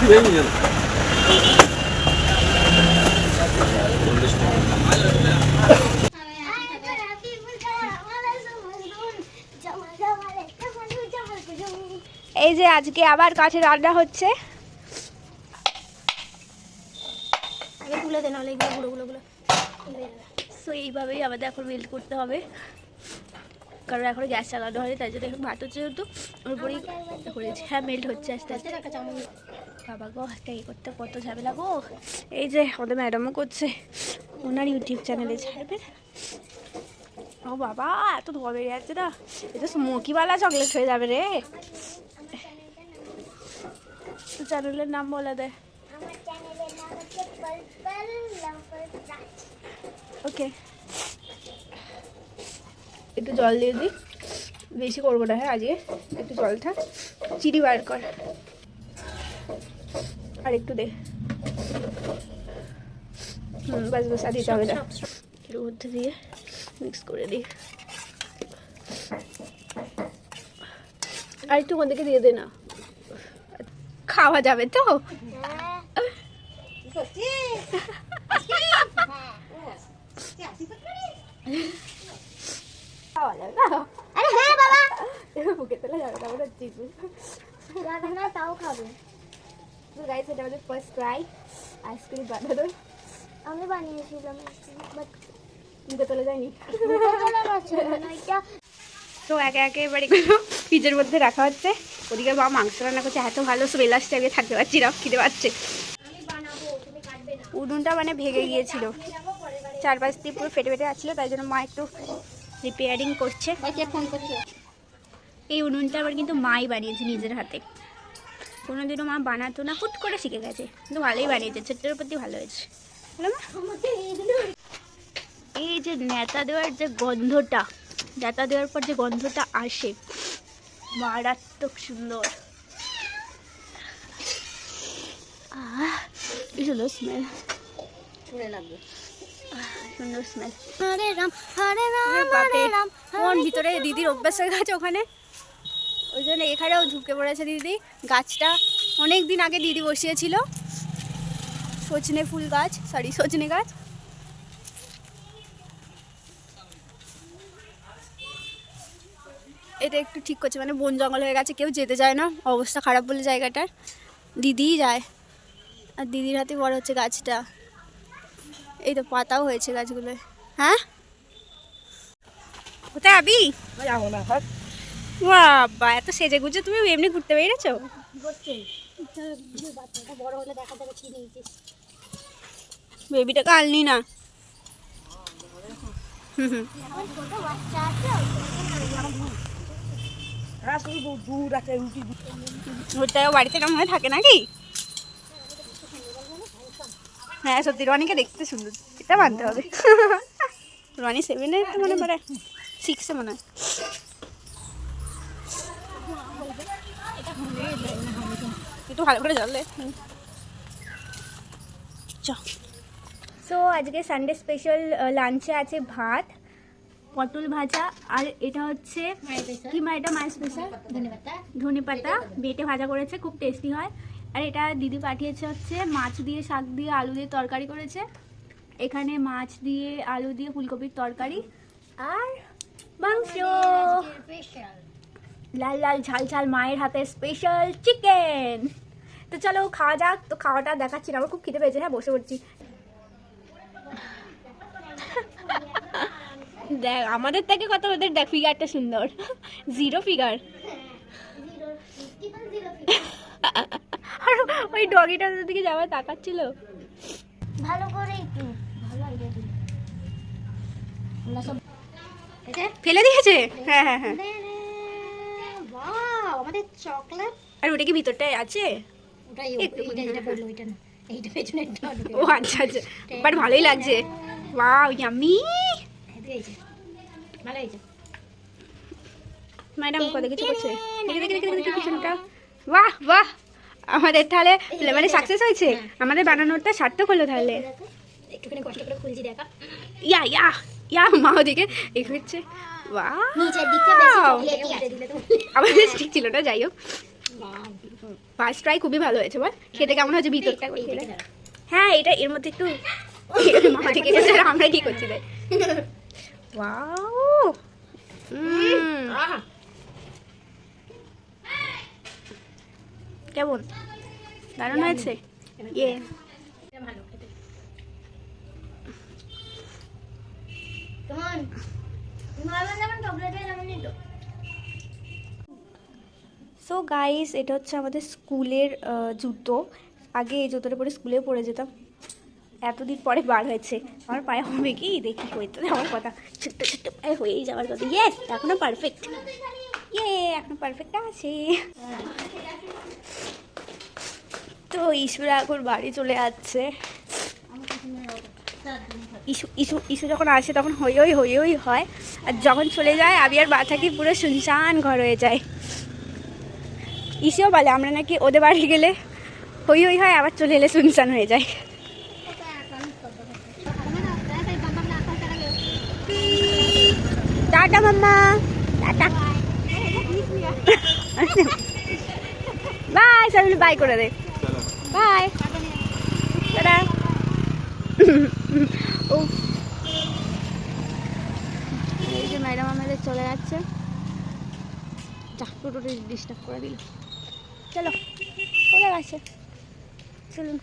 এই যে আজকে আবার কাঠে রান্না হচ্ছে। আগে তুলে দে নাহলে এগুলো গুলো গুলো গুলো সো এইভাবেই আমাদের এখন মেল্ট করতে হবে। কারণ এখনও গ্যাস চালানো হয়নি তাই জন্য এখন ভাত হচ্ছে যেহেতু ওর উপরেই করেছি। হ্যাঁ মেল্ট হচ্ছে আস্তে আস্তে। বাবা গো একটা এ করতে কত ঝামেলা গো। এই যে আমাদের ম্যাডামও করছে ওনার ইউটিউব চ্যানেলে ছাড়বে। ও বাবা এত ধোয়া বেরিয়ে যাচ্ছে না। এ তো স্মোকিওয়ালা চকলেট হয়ে যাবে রে। চ্যানেলের নাম বলে দে। ওকে একটু জল দিয়ে দিই বেশি করব না হ্যাঁ আজকে। একটু জলটা চিনি বার কর। আর একটু দে। হুম বাস বাস আর দিতে হবে না এর মধ্যে দিয়ে মিক্স করে দিই। আর একটু ওদিকে দিয়ে দে না। খাওয়া যাবে তো? খাওয়া যাবে না আরে হ্যাঁ বাবা। তোলা যাবে না চিকু যাবে না তাও খাবে। তো গাইস এটা আমাদের ফার্স্ট ট্রাই আইসক্রিম বানানোর আমি বানিয়েছিলাম বাট বুকে তোলা যায়নি। তো একে একে এবার এগুলো ফ্রিজের মধ্যে রাখা হচ্ছে। ওদিকে মা মাংস রান্না করছে এত ভালো স্মেল আসছে আমি থাকতে পারছি না খিদে পাচ্ছে। আমি বানাবো তুমি কাটবে না উনুনটা মানে ভেঙে গিয়েছিল। চারপাশ দিয়ে পুরো ফেটে ফেটে আসছিল তাই জন্য মা একটু রিপেয়ারিং করছে। ফোন করছ। এই উনুনটা আবার কিন্তু মাই বানিয়েছে নিজের হাতে। কোনোদিনও মা বানাতো না হুট করে শিখে গেছে। কিন্তু ভালোই বানিয়েছে ছোট্টের প্রতি ভালো হয়েছে। এই যে নেতা দেওয়ার যে গন্ধটা নেতা দেওয়ার পর যে গন্ধটা আসে মারাত্মক সুন্দর। সুন্দর স্মেল সুন্দর স্মেল হরে রাম হরে রাম হরে রাম ভিতরে দিদির অভ্যাস হয়ে গেছে ওখানে? ওই জন্য এখানেও ঢুকে পড়েছে দিদি। গাছটা অনেক দিন আগে দিদি বসিয়েছিল। সজনে ফুল গাছ সরি সজনে গাছ। এটা একটু ঠিক করছে মানে বন জঙ্গল হয়ে গেছে, কেউ যেতে চায় না। অবস্থা খারাপ বলে জায়গাটার। দিদিই যায়। আর দিদির হাতে বড় হচ্ছে গাছটা। এই তো পাতাও হয়েছে গাছগুলো হ্যাঁ? কোথায় আবি? না বাবা, এত সেজে গুজে তুমি এমনি ঘুরতে বেরিয়েছো? কি করছে বাচ্চাটা বড় হলে দেখা যাবে কি নিয়েছিস বেবিটাকে আনলি না ওটাও বাড়িতে কেমন হয়ে থাকে নাকি? হ্যাঁ সত্যি, রনিকে দেখতে সুন্দর। এটা মানতে হবে। রনি সেভেনে মনে পড়ে। সিক্সে মনে হয়। একটু ভালো করে সো আজকে সানডে স্পেশাল লাঞ্চে আছে ভাত পটল ভাজা আর এটা হচ্ছে কি মা এটা? মায়ের স্পেশাল ধন্যবাদ ধনে পাতা। বেটে ভাজা করেছে খুব টেস্টি হয়। আর এটা দিদি পাঠিয়েছে হচ্ছে মাছ দিয়ে শাক দিয়ে আলু দিয়ে তরকারি করেছে। এখানে মাছ দিয়ে আলু দিয়ে ফুলকপির তরকারি। আর মাংস। স্পেশাল লাল লাল ঝাল ঝাল মায়ের হাতে স্পেশাল চিকেন তো চলো খাওয়া যাক তো খাওয়াটা দেখাচ্ছি না আমার খুব খিদে পেয়েছে হ্যাঁ বসে পড়ছি। দেখ আমাদের থেকে কত ওদের দেখ ফিগারটা সুন্দর। জিরো ফিগার আর ওই ডগিটার দিকে যাওয়া তাকাচ্ছিল। ভালো করে একটু ভালো আইডিয়া ফেলে দিয়েছে? হ্যাঁ হ্যাঁ হ্যাঁ। আমাদের চকলেট। আর ওটা কি ভিতরটায় আছে? ওটাই এইটা বলল ওইটা না। এইটা পেছনে ও আচ্ছা আচ্ছা। বাট ভালোই লাগছে। ওয়াও ইয়ামি ভালো হয়েছে ম্যাডাম কত কিছু করছে? দেখি দেখি দেখি দেখি পিছনটা। বাহ বাহ। আমাদের তাহলে মানে সাকসেস হয়েছে? আমাদের বানানোরটা সার্থক হলো তাহলে। একটুখানি কষ্ট করে খুলছি দেখা। ইয়া ইয়া ইয়া মা ওদিকে এ হচ্ছে আমাদের ঠিক ছিল না যাই হোক ফার্স্ট ট্রাই খুবই ভালো হয়েছে বল খেতে কেমন হয়েছে ভিতরটা হ্যাঁ এটা এর মধ্যে একটু মামা থেকে গেছে আমরা কি করছি দেখ ওয়াও কেমন দারুণ হয়েছে ইয়ে ভালো খেতে সো গাইস এটা হচ্ছে আমাদের স্কুলের জুতো। আগে এই জুতোটা পরে স্কুলে পরে যেতাম। এতদিন পরে বার হয়েছে। আমার পায়ে হবে কি? দেখি হইতে দে আমার কথা। ছোট্ট ছোট্ট পায়ে হয়েই যাওয়ার কথা। ইয়েস এখনও পারফেক্ট ইয়ে এখনও পারফেক্ট আছে। তো ঈশ্বরা এখন বাড়ি চলে যাচ্ছে। ইস্যু ইস্যু ইস্যু যখন আসে তখন হই হই হই হই হয়। আর যখন চলে যায় আমি আর বা থাকি পুরো শুনশান ঘর হয়ে যায়। ইসেও বলে, আমরা নাকি ওদের বাড়ি গেলে হই হই হয় আবার চলে এলে শুনশান হয়ে যায়। Tata, mamma. টাটা। বাই সবাই বাই করে দে। বাই। ও এই যে ম্যাডাম আমাদের চলে যাচ্ছে। চাকরি ডিস্টার্ব করে দিল। চলো চলে গেছে। চলুন।